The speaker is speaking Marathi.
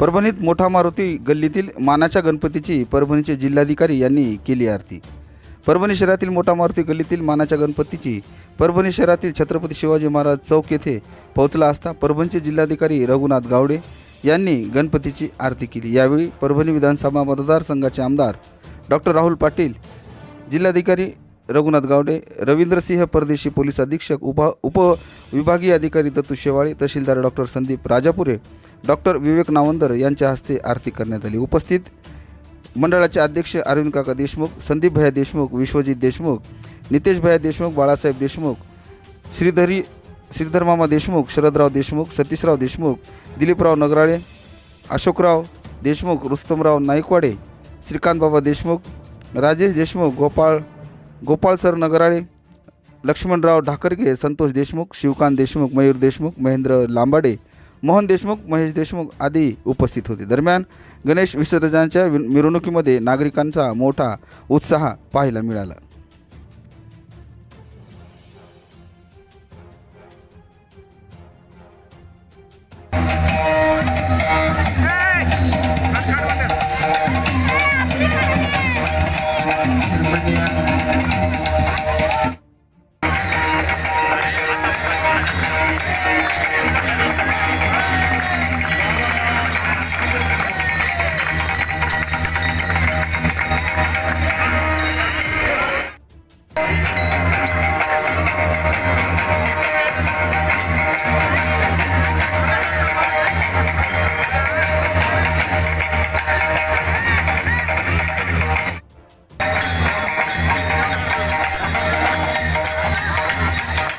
परभणीत मोठा मारुती गल्लीतील मानाच्या गणपतीची परभणीचे जिल्हाधिकारी यांनी केली आरती. परभणी शहरातील मोठा मारुती गल्लीतील मानाच्या गणपतीची परभणी शहरातील छत्रपती शिवाजी महाराज चौक येथे पोहोचला असता परभणीचे जिल्हाधिकारी रघुनाथ गावडे यांनी गणपतीची आरती केली. यावेळी परभणी विधानसभा मतदारसंघाचे आमदार डॉक्टर राहुल पाटील जिल्हाधिकारी रघुनाथ गावडे रवींद्रसिंह परदेशी पोलीस अधीक्षक उपा उपविभागीय अधिकारी दत्तू शेवाळे तहसीलदार डॉक्टर संदीप राजापुरे डॉक्टर विवेक नावंदर यांच्या हस्ते आरती करण्यात आली. उपस्थित मंडळाचे अध्यक्ष अरविंद काका देशमुख संदीप भैया देशमुख विश्वजित देशमुख नितेश भैया देशमुख बाळासाहेब देशमुख श्रीधरी श्रीधरमामा देशमुख शरदराव देशमुख सतीशराव देशमुख दिलीपराव नगराळे अशोकराव देशमुख रुस्तमराव नाईकवाडे श्रीकांत बाबा देशमुख राजेश देशमुख गोपाळ गोपाळ सर नगराळे लक्ष्मणराव ढाकरगे संतोष देशमुख शिवकांत देशमुख मयूर देशमुख महेंद्र लांबाडे मोहन देशमुख महेश देशमुख आदी उपस्थित होते दरम्यान गणेश विसर्जनाच्या मिरवणुकीमध्ये नागरिकांचा मोठा उत्साह पाहायला मिळाला